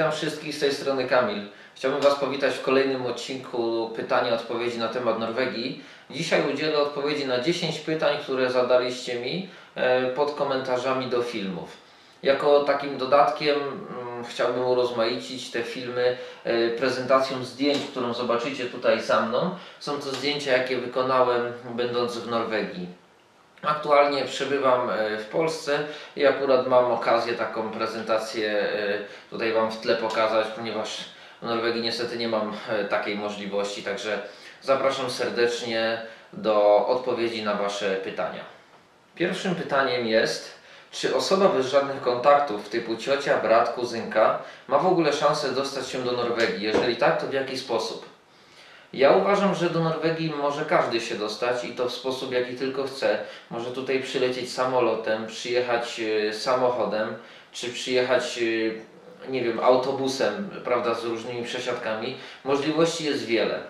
Witam wszystkich z tej strony Kamil. Chciałbym Was powitać w kolejnym odcinku pytania odpowiedzi na temat Norwegii. Dzisiaj udzielę odpowiedzi na 10 pytań, które zadaliście mi e, pod komentarzami do filmów. Jako takim dodatkiem mm, chciałbym urozmaicić te filmy e, prezentacją zdjęć, którą zobaczycie tutaj za mną. Są to zdjęcia, jakie wykonałem będąc w Norwegii. Aktualnie przebywam e, w Polsce i akurat mam okazję taką prezentację e, tutaj Wam w tle pokazać, ponieważ w Norwegii niestety nie mam e, takiej możliwości, także zapraszam serdecznie do odpowiedzi na Wasze pytania. Pierwszym pytaniem jest, czy osoba bez żadnych kontaktów typu ciocia, brat, kuzynka ma w ogóle szansę dostać się do Norwegii? Jeżeli tak, to w jaki sposób? Ja uważam, że do Norwegii może każdy się dostać i to w sposób jaki tylko chce. Może tutaj przylecieć samolotem, przyjechać e, samochodem, czy przyjechać, e, nie wiem, autobusem, prawda, z różnymi przesiadkami. Możliwości jest wiele.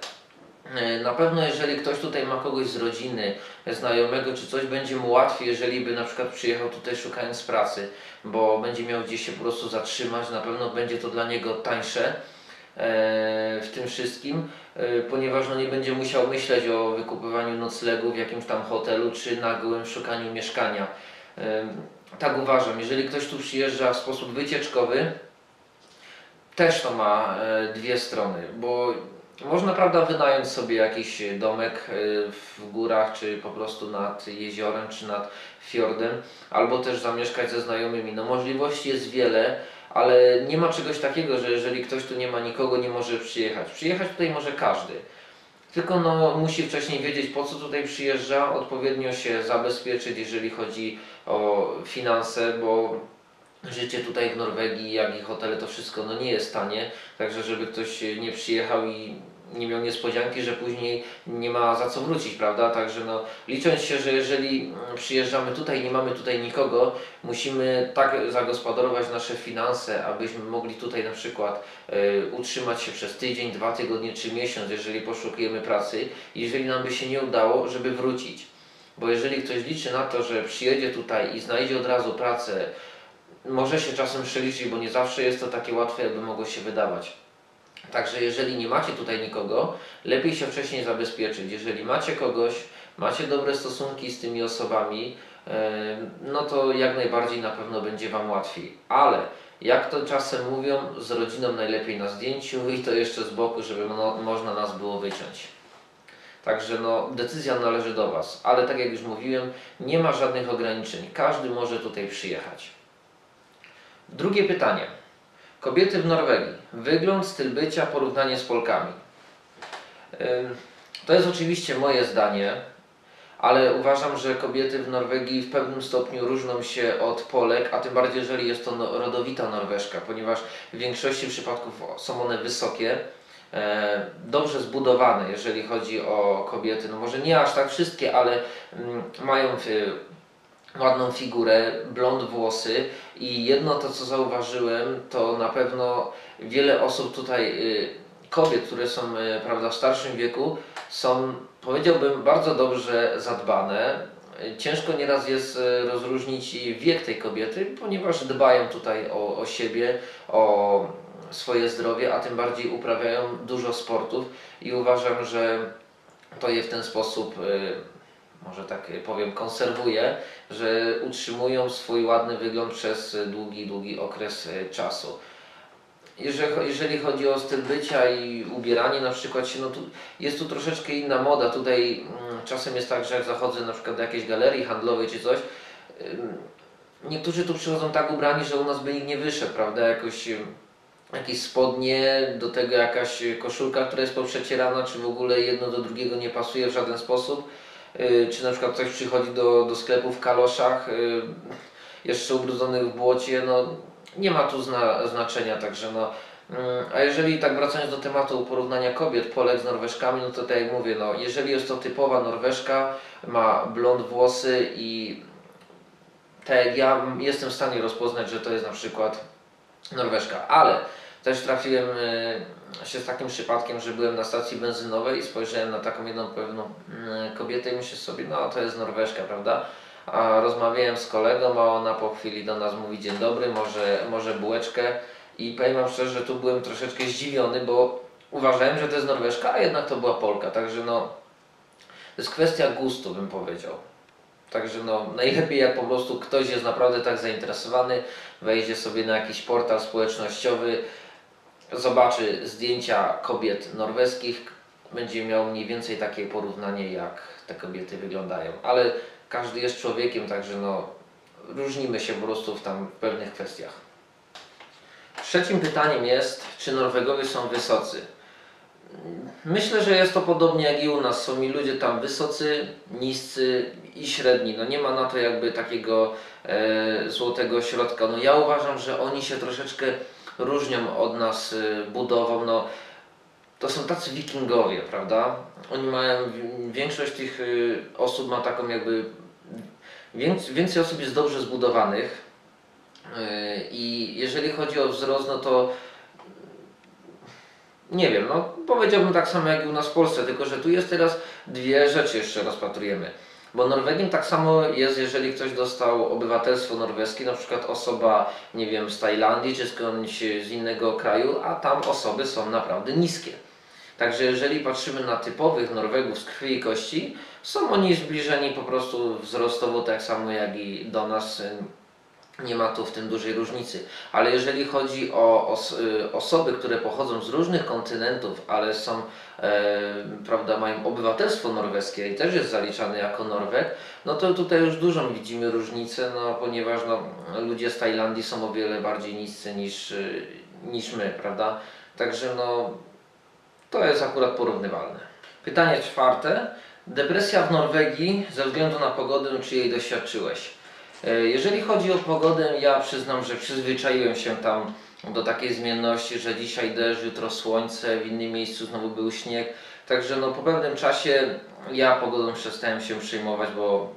E, Na pewno jeżeli ktoś tutaj ma kogoś z rodziny, znajomego czy coś, będzie mu łatwiej, jeżeli by na przykład przyjechał tutaj szukając pracy, bo będzie miał gdzieś się po prostu zatrzymać, na pewno będzie to dla niego tańsze w tym wszystkim, e, ponieważ no nie będzie musiał myśleć o wykupywaniu noclegu w jakimś tam hotelu czy nagłym szukaniu mieszkania. E, Tak uważam, jeżeli ktoś tu przyjeżdża w sposób wycieczkowy, też to ma e, dwie strony, bo można prawda wynająć sobie jakiś domek e, w górach, czy po prostu nad jeziorem, czy nad fiordem, albo też zamieszkać ze znajomymi. No możliwości jest wiele, ale nie ma czegoś takiego, że jeżeli ktoś tu nie ma nikogo, nie może przyjechać. Przyjechać tutaj może każdy. Tylko no, musi wcześniej wiedzieć, po co tutaj przyjeżdża, odpowiednio się zabezpieczyć, jeżeli chodzi o finanse, bo życie tutaj w Norwegii, jak i hotele, to wszystko no, nie jest tanie. Także, żeby ktoś nie przyjechał i nie miał niespodzianki, że później nie ma za co wrócić, prawda? Także no, licząc się, że jeżeli mm, przyjeżdżamy tutaj i nie mamy tutaj nikogo, musimy tak zagospodarować nasze finanse, abyśmy mogli tutaj na przykład y, utrzymać się przez tydzień, dwa tygodnie czy miesiąc, jeżeli poszukujemy pracy. Jeżeli nam by się nie udało, żeby wrócić. Bo jeżeli ktoś liczy na to, że przyjedzie tutaj i znajdzie od razu pracę, może się czasem przeliczyć, bo nie zawsze jest to takie łatwe, jakby mogło się wydawać. Także jeżeli nie macie tutaj nikogo, lepiej się wcześniej zabezpieczyć. Jeżeli macie kogoś, macie dobre stosunki z tymi osobami, no to jak najbardziej na pewno będzie Wam łatwiej. Ale jak to czasem mówią, z rodziną najlepiej na zdjęciu i to jeszcze z boku, żeby no, można nas było wyciąć. Także no, decyzja należy do Was. Ale tak jak już mówiłem, nie ma żadnych ograniczeń. Każdy może tutaj przyjechać. Drugie pytanie. Kobiety w Norwegii. Wygląd, styl bycia, porównanie z Polkami. To jest oczywiście moje zdanie, ale uważam, że kobiety w Norwegii w pewnym stopniu różnią się od Polek, a tym bardziej jeżeli jest to no- rodowita Norweżka, ponieważ w większości przypadków są one wysokie, e, dobrze zbudowane, jeżeli chodzi o kobiety. No może nie aż tak wszystkie, ale mm, mają ładną figurę, blond włosy i jedno to co zauważyłem, to na pewno wiele osób tutaj, y, kobiet, które są y, prawda, w starszym wieku, są powiedziałbym bardzo dobrze zadbane. Ciężko nieraz jest y, rozróżnić wiek tej kobiety, ponieważ dbają tutaj o, o siebie, o swoje zdrowie, a tym bardziej uprawiają dużo sportów i uważam, że to je w ten sposób może tak powiem, konserwuje, że utrzymują swój ładny wygląd przez długi, długi okres e, czasu. Jeżeli, chodzi o styl bycia i ubieranie na przykład się, no tu jest tu troszeczkę inna moda. Tutaj mm, czasem jest tak, że jak zachodzę na przykład do jakiejś galerii handlowej czy coś, niektórzy tu przychodzą tak ubrani, że u nas by nikt nie wyszedł, prawda? Jakoś jakieś spodnie, do tego jakaś koszulka, która jest poprzecierana, czy w ogóle jedno do drugiego nie pasuje w żaden sposób. Y, czy na przykład ktoś przychodzi do, do sklepu w kaloszach, y, jeszcze ubrudzonych w błocie, no nie ma tu zna, znaczenia, także no. mm, A jeżeli tak wracając do tematu porównania kobiet, Polek z Norweszkami, no to tak jak mówię, no jeżeli jest to typowa Norweszka, ma blond włosy i tak jak ja jestem w stanie rozpoznać, że to jest na przykład Norweszka, ale też trafiłem e, się z takim przypadkiem, że byłem na stacji benzynowej i spojrzałem na taką jedną pewną mm, kobietę i myślę sobie, no to jest Norweszka, prawda? A rozmawiałem z kolegą, a ona po chwili do nas mówi dzień dobry, może, może bułeczkę I powiem Wam szczerze, że tu byłem troszeczkę zdziwiony, bo uważałem, że to jest Norweszka, a jednak to była Polka. Także no, to jest kwestia gustu, bym powiedział. Także no, najlepiej jak po prostu ktoś jest naprawdę tak zainteresowany, wejdzie sobie na jakiś portal społecznościowy, zobaczy zdjęcia kobiet norweskich, będzie miał mniej więcej takie porównanie, jak te kobiety wyglądają. Ale każdy jest człowiekiem, także no, różnimy się po prostu w tam pewnych kwestiach. Trzecim pytaniem jest, czy Norwegowie są wysocy? Myślę, że jest to podobnie jak i u nas. Są mi ludzie tam wysocy, niscy i średni. No nie ma na to jakby takiego e, złotego środka. No ja uważam, że oni się troszeczkę różnią od nas e, budową. No, to są tacy wikingowie, prawda? Oni mają, większość tych e, osób ma taką jakby, więcej, osób jest dobrze zbudowanych. E, I jeżeli chodzi o wzrost, no to nie wiem, no powiedziałbym tak samo jak i u nas w Polsce, tylko że tu jest teraz dwie rzeczy jeszcze rozpatrujemy. Bo Norwegiem tak samo jest, jeżeli ktoś dostał obywatelstwo norweskie, na przykład osoba, nie wiem, z Tajlandii czy skądś z innego kraju, a tam osoby są naprawdę niskie. Także jeżeli patrzymy na typowych Norwegów z krwi i kości, są oni zbliżeni po prostu wzrostowo tak samo jak i do nas nie ma tu w tym dużej różnicy. Ale jeżeli chodzi o os y, osoby, które pochodzą z różnych kontynentów, ale są, e, prawda, mają obywatelstwo norweskie i też jest zaliczany jako Norweg, no to tutaj już dużą widzimy różnicę, no, ponieważ no, ludzie z Tajlandii są o wiele bardziej niscy niż, y, niż my, prawda? Także no, to jest akurat porównywalne. Pytanie czwarte. Depresja w Norwegii ze względu na pogodę, czy jej doświadczyłeś? E, jeżeli chodzi o pogodę, ja przyznam, że przyzwyczaiłem się tam do takiej zmienności, że dzisiaj deszcz, jutro słońce, w innym miejscu znowu był śnieg. Także no, po pewnym czasie ja pogodą przestałem się przejmować, bo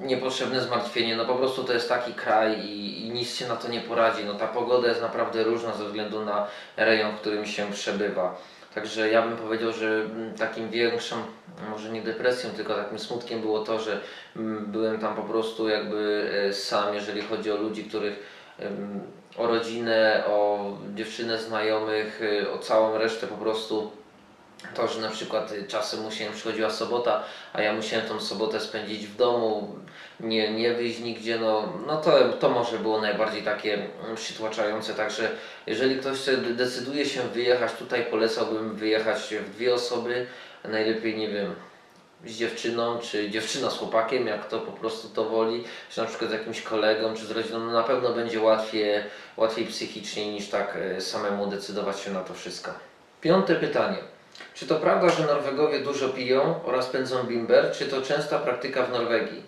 niepotrzebne zmartwienie, no po prostu to jest taki kraj i, i, nic się na to nie poradzi. No ta pogoda jest naprawdę różna ze względu na rejon, w którym się przebywa. Także ja bym powiedział, że mm, takim większą, może nie depresją, tylko takim smutkiem było to, że mm, byłem tam po prostu jakby e, sam, jeżeli chodzi o ludzi, których o rodzinę, o dziewczynę znajomych, e, o całą resztę po prostu to, że na przykład czasem musiałem, przychodziła sobota, a ja musiałem tą sobotę spędzić w domu, nie, nie wyjść nigdzie, no, no to, to może było najbardziej takie mm, przytłaczające, także jeżeli ktoś decyduje się wyjechać, tutaj polecałbym wyjechać w dwie osoby, najlepiej, nie wiem, z dziewczyną, czy dziewczyna z chłopakiem, jak to po prostu to woli, czy na przykład z jakimś kolegą, czy z rodziną, no na pewno będzie łatwiej, łatwiej psychicznie niż tak e, samemu decydować się na to wszystko. Piąte pytanie. Czy to prawda, że Norwegowie dużo piją oraz pędzą bimber? Czy to częsta praktyka w Norwegii?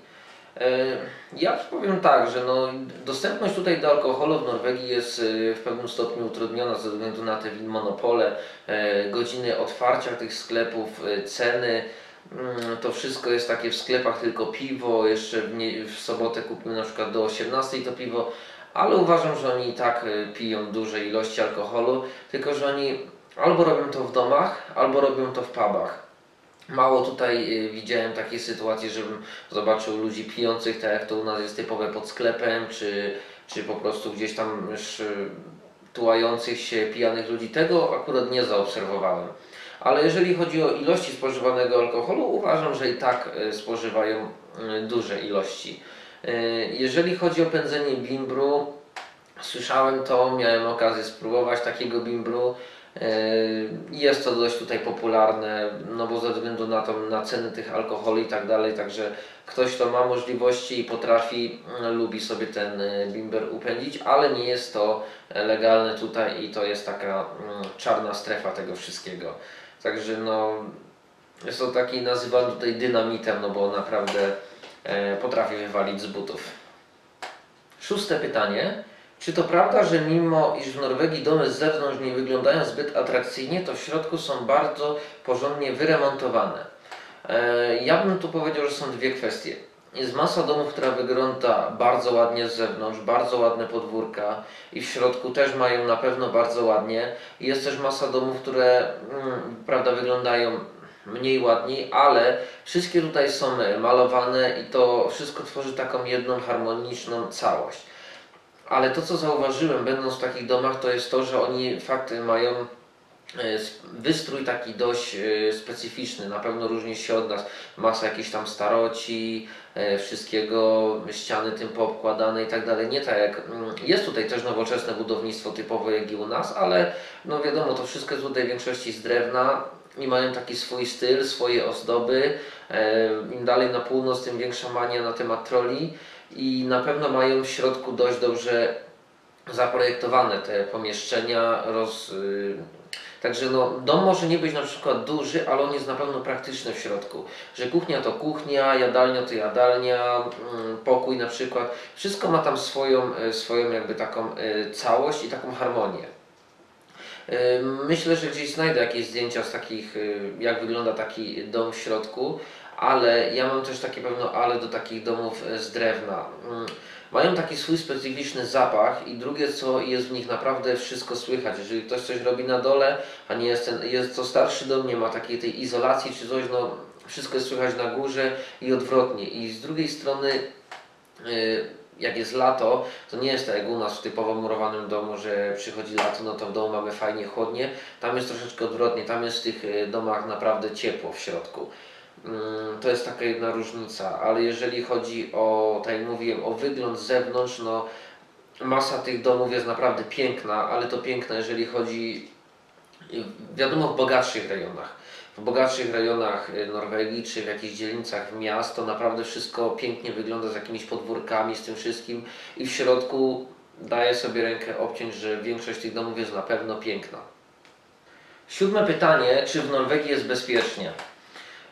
E, ja powiem tak, że no, dostępność tutaj do alkoholu w Norwegii jest e, w pewnym stopniu utrudniona ze względu na te monopole, e, godziny otwarcia tych sklepów, ceny. Mm, to wszystko jest takie w sklepach tylko piwo, jeszcze w, nie, w sobotę kupimy na przykład do 18 to piwo, ale uważam, że oni i tak piją duże ilości alkoholu, tylko że oni albo robią to w domach, albo robią to w pubach. Mało tutaj y, widziałem takiej sytuacji, żebym zobaczył ludzi pijących, tak jak to u nas jest typowe pod sklepem, czy, czy po prostu gdzieś tam już y, tułających się pijanych ludzi. Tego akurat nie zaobserwowałem. Ale jeżeli chodzi o ilości spożywanego alkoholu, uważam, że i tak y, spożywają duże ilości. Jeżeli chodzi o pędzenie bimbru, słyszałem to, miałem okazję spróbować takiego bimbru. Yy, jest to dość tutaj popularne, no bo ze względu na, to, na ceny tych alkoholi i tak dalej, także ktoś, kto ma możliwości i potrafi, mm, lubi sobie ten y, bimber upędzić, ale nie jest to legalne tutaj i to jest taka czarna strefa tego wszystkiego. Także no, jest to taki nazywany tutaj dynamitem, no bo naprawdę potrafi wywalić z butów. Szóste pytanie. Czy to prawda, że mimo iż w Norwegii domy z zewnątrz nie wyglądają zbyt atrakcyjnie, to w środku są bardzo porządnie wyremontowane? E, ja bym tu powiedział, że są dwie kwestie. Jest masa domów, która wygląda bardzo ładnie z zewnątrz, bardzo ładne podwórka i w środku też mają na pewno bardzo ładnie. Jest też masa domów, które mm, prawda, wyglądają mniej ładniej, ale wszystkie tutaj są malowane i to wszystko tworzy taką jedną harmoniczną całość. Ale to co zauważyłem będąc w takich domach to jest to, że oni fakty mają e, wystrój taki dość e, specyficzny, na pewno różni się od nas. Masa jakichś tam staroci, e, wszystkiego, ściany tym poobkładane i tak dalej. Nie tak jak, mm, jest tutaj też nowoczesne budownictwo typowe jak i u nas, ale no wiadomo, to wszystko jest tutaj w większości z drewna i mają taki swój styl, swoje ozdoby. Im dalej na północ, tym większa mania na temat troli i na pewno mają w środku dość dobrze zaprojektowane te pomieszczenia. Roz, y, Także no, dom może nie być na przykład duży, ale on jest na pewno praktyczny w środku. Że kuchnia to kuchnia, jadalnia to jadalnia, mm, pokój na przykład. Wszystko ma tam swoją, e, swoją jakby taką e, całość i taką harmonię. Myślę, że gdzieś znajdę jakieś zdjęcia z takich, jak wygląda taki dom w środku, ale ja mam też takie pewno ale do takich domów e, z drewna. Mm, Mają taki swój specyficzny zapach i drugie co jest w nich naprawdę wszystko słychać. Jeżeli ktoś coś robi na dole, a nie jest, ten, jest to starszy dom, nie ma takiej tej izolacji czy coś, no wszystko jest słychać na górze i odwrotnie. I z drugiej strony y, jak jest lato, to nie jest tak jak u nas w typowo murowanym domu, że przychodzi lato, no to w domu mamy fajnie, chłodnie. Tam jest troszeczkę odwrotnie, tam jest w tych y, domach naprawdę ciepło w środku. Mm, To jest taka jedna różnica, ale jeżeli chodzi o, tak jak mówiłem, o wygląd z zewnątrz, no masa tych domów jest naprawdę piękna, ale to piękne, jeżeli chodzi, wiadomo, w bogatszych rejonach. W bogatszych rejonach y, Norwegii czy w jakichś dzielnicach miast to naprawdę wszystko pięknie wygląda z jakimiś podwórkami, z tym wszystkim i w środku daję sobie rękę obciąć, że większość tych domów jest na pewno piękna. Siódme pytanie, czy w Norwegii jest bezpiecznie?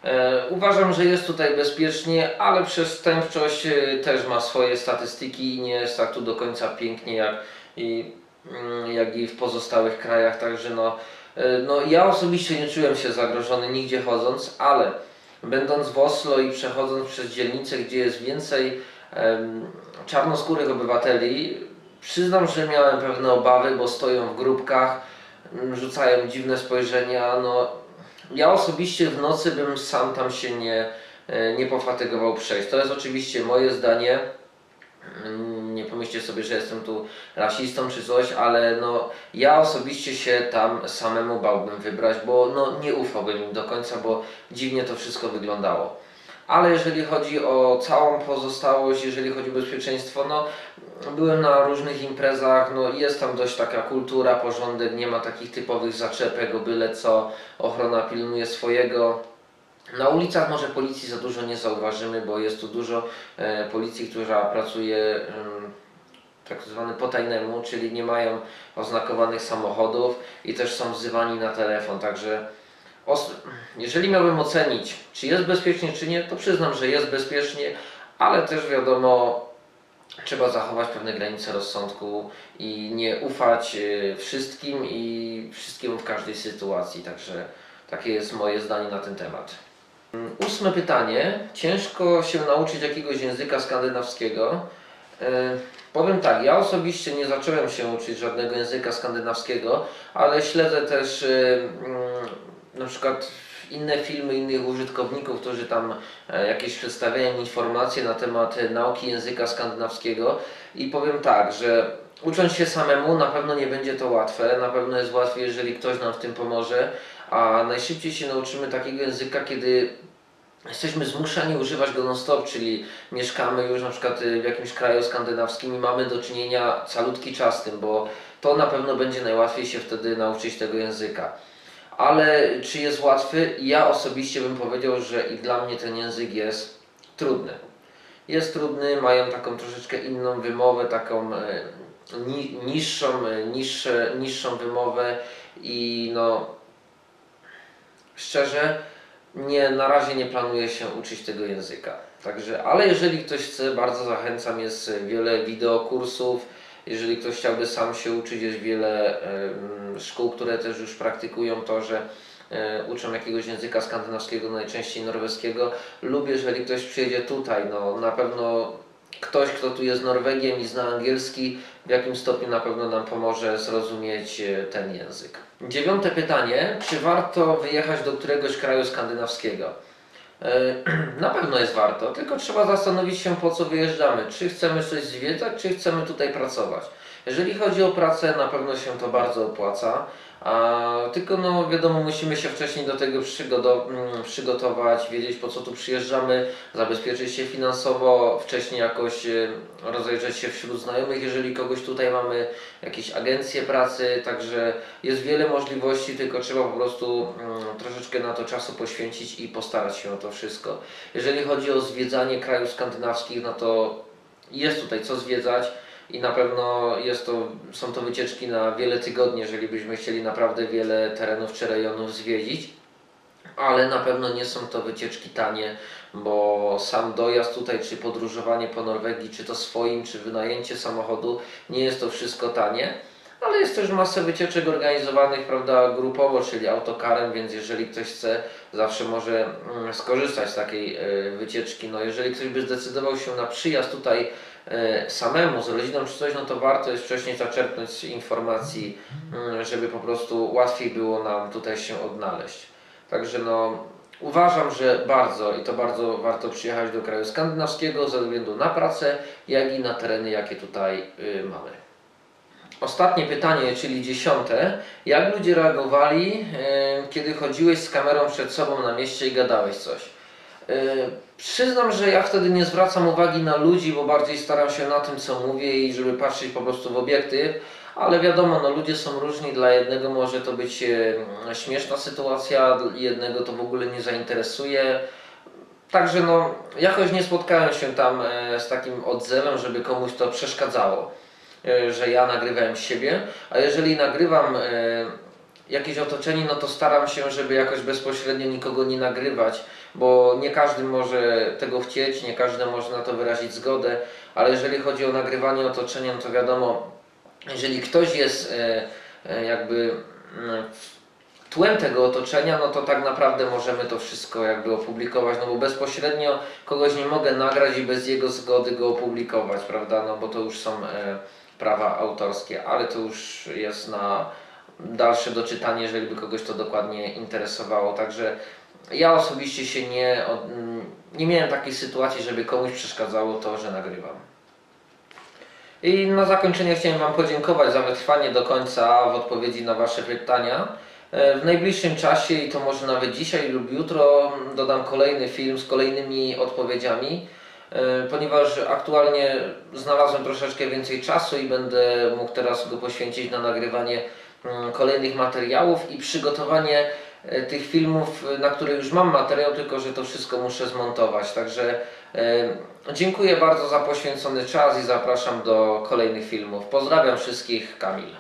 E, Uważam, że jest tutaj bezpiecznie, ale przestępczość e, też ma swoje statystyki i nie jest tak tu do końca pięknie jak i, mm, jak i w pozostałych krajach. Także no, e, no ja osobiście nie czułem się zagrożony nigdzie chodząc, ale będąc w Oslo i przechodząc przez dzielnice, gdzie jest więcej czarnoskórych obywateli, przyznam, że miałem pewne obawy, bo stoją w grupkach, rzucają dziwne spojrzenia. No, ja osobiście w nocy bym sam tam się nie, e, nie pofatygował przejść. To jest oczywiście moje zdanie. Mm, Nie pomyślcie sobie, że jestem tu rasistą czy coś, ale no ja osobiście się tam samemu bałbym wybrać, bo no nie ufałbym im do końca, bo dziwnie to wszystko wyglądało. Ale jeżeli chodzi o całą pozostałość, jeżeli chodzi o bezpieczeństwo, no byłem na różnych imprezach, no jest tam dość taka kultura, porządek, nie ma takich typowych zaczepek, o byle co, ochrona pilnuje swojego. Na ulicach może policji za dużo nie zauważymy, bo jest tu dużo e, policji, która pracuje tak zwany po tajnemu, czyli nie mają oznakowanych samochodów i też są wzywani na telefon, także jeżeli miałbym ocenić, czy jest bezpiecznie, czy nie, to przyznam, że jest bezpiecznie, ale też wiadomo, trzeba zachować pewne granice rozsądku i nie ufać e, wszystkim i wszystkiemu w każdej sytuacji, także takie jest moje zdanie na ten temat. Mm, Ósme pytanie. Ciężko się nauczyć jakiegoś języka skandynawskiego. E, Powiem tak, ja osobiście nie zacząłem się uczyć żadnego języka skandynawskiego, ale śledzę też e, mm, na przykład inne filmy innych użytkowników, którzy tam e, jakieś przedstawiają informacje na temat e, nauki języka skandynawskiego. I powiem tak, że ucząc się samemu na pewno nie będzie to łatwe, na pewno jest łatwiej, jeżeli ktoś nam w tym pomoże, a najszybciej się nauczymy takiego języka, kiedy jesteśmy zmuszani używać go non-stop, czyli mieszkamy już na przykład y, w jakimś kraju skandynawskim i mamy do czynienia calutki czas tym, bo to na pewno będzie najłatwiej się wtedy nauczyć tego języka. Ale czy jest łatwy? Ja osobiście bym powiedział, że i dla mnie ten język jest trudny. Jest trudny, mają taką troszeczkę inną wymowę, taką e, ni, niższą, e, niższe, niższą wymowę i no szczerze nie, na razie nie planuję się uczyć tego języka. Także, ale jeżeli ktoś chce, bardzo zachęcam, jest wiele wideokursów. Jeżeli ktoś chciałby sam się uczyć, jest wiele szkół, które też już praktykują to, że e, uczą jakiegoś języka skandynawskiego, najczęściej norweskiego, lub jeżeli ktoś przyjedzie tutaj, no na pewno ktoś, kto tu jest Norwegiem i zna angielski, w jakim stopniu na pewno nam pomoże zrozumieć e, ten język. Dziewiąte pytanie, czy warto wyjechać do któregoś kraju skandynawskiego? E, Na pewno jest warto, tylko trzeba zastanowić się po co wyjeżdżamy. Czy chcemy coś zwiedzać, czy chcemy tutaj pracować. Jeżeli chodzi o pracę, na pewno się to bardzo opłaca. Tylko no wiadomo, musimy się wcześniej do tego mm, przygotować, wiedzieć po co tu przyjeżdżamy, zabezpieczyć się finansowo, wcześniej jakoś e, rozejrzeć się wśród znajomych, jeżeli kogoś tutaj mamy, jakieś agencje pracy, także jest wiele możliwości, tylko trzeba po prostu mm, troszeczkę na to czasu poświęcić i postarać się o to wszystko. Jeżeli chodzi o zwiedzanie krajów skandynawskich, no to jest tutaj co zwiedzać i na pewno jest to, są to wycieczki na wiele tygodni, jeżeli byśmy chcieli naprawdę wiele terenów czy rejonów zwiedzić. Ale na pewno nie są to wycieczki tanie, bo sam dojazd tutaj, czy podróżowanie po Norwegii, czy to swoim, czy wynajęcie samochodu, nie jest to wszystko tanie. Ale jest też masę wycieczek organizowanych, prawda, grupowo, czyli autokarem, więc jeżeli ktoś chce, zawsze może mm, skorzystać z takiej e, wycieczki. No jeżeli ktoś by zdecydował się na przyjazd tutaj samemu, z rodziną czy coś, no to warto jest wcześniej zaczerpnąć informacji, mm, żeby po prostu łatwiej było nam tutaj się odnaleźć. Także no, uważam, że bardzo i to bardzo warto przyjechać do kraju skandynawskiego ze względu na pracę, jak i na tereny, jakie tutaj y, mamy. Ostatnie pytanie, czyli dziesiąte. Jak ludzie reagowali, e, kiedy chodziłeś z kamerą przed sobą na mieście i gadałeś coś? E, Przyznam, że ja wtedy nie zwracam uwagi na ludzi, bo bardziej staram się na tym, co mówię i żeby patrzeć po prostu w obiektyw, ale wiadomo, no ludzie są różni, dla jednego może to być e, śmieszna sytuacja, jednego to w ogóle nie zainteresuje. Także no, jakoś nie spotkałem się tam e, z takim odzewem, żeby komuś to przeszkadzało że ja nagrywałem siebie, a jeżeli nagrywam jakieś otoczenie, no to staram się, żeby jakoś bezpośrednio nikogo nie nagrywać, bo nie każdy może tego chcieć, nie każdy może na to wyrazić zgodę, ale jeżeli chodzi o nagrywanie otoczenia, no to wiadomo, jeżeli ktoś jest e, e, jakby mm, tłem tego otoczenia, no to tak naprawdę możemy to wszystko jakby opublikować, no bo bezpośrednio kogoś nie mogę nagrać i bez jego zgody go opublikować, prawda, no bo to już są e, prawa autorskie, ale to już jest na dalsze doczytanie, jeżeli by kogoś to dokładnie interesowało, także ja osobiście się nie, nie miałem takiej sytuacji, żeby komuś przeszkadzało to, że nagrywam. I na zakończenie chciałem Wam podziękować za wytrwanie do końca w odpowiedzi na Wasze pytania. E, W najbliższym czasie, i to może nawet dzisiaj lub jutro, dodam kolejny film z kolejnymi odpowiedziami, e, ponieważ aktualnie znalazłem troszeczkę więcej czasu i będę mógł teraz go poświęcić na nagrywanie kolejnych materiałów i przygotowanie e, tych filmów, e, na które już mam materiał, tylko że to wszystko muszę zmontować. Także e, dziękuję bardzo za poświęcony czas i zapraszam do kolejnych filmów. Pozdrawiam wszystkich, Kamil.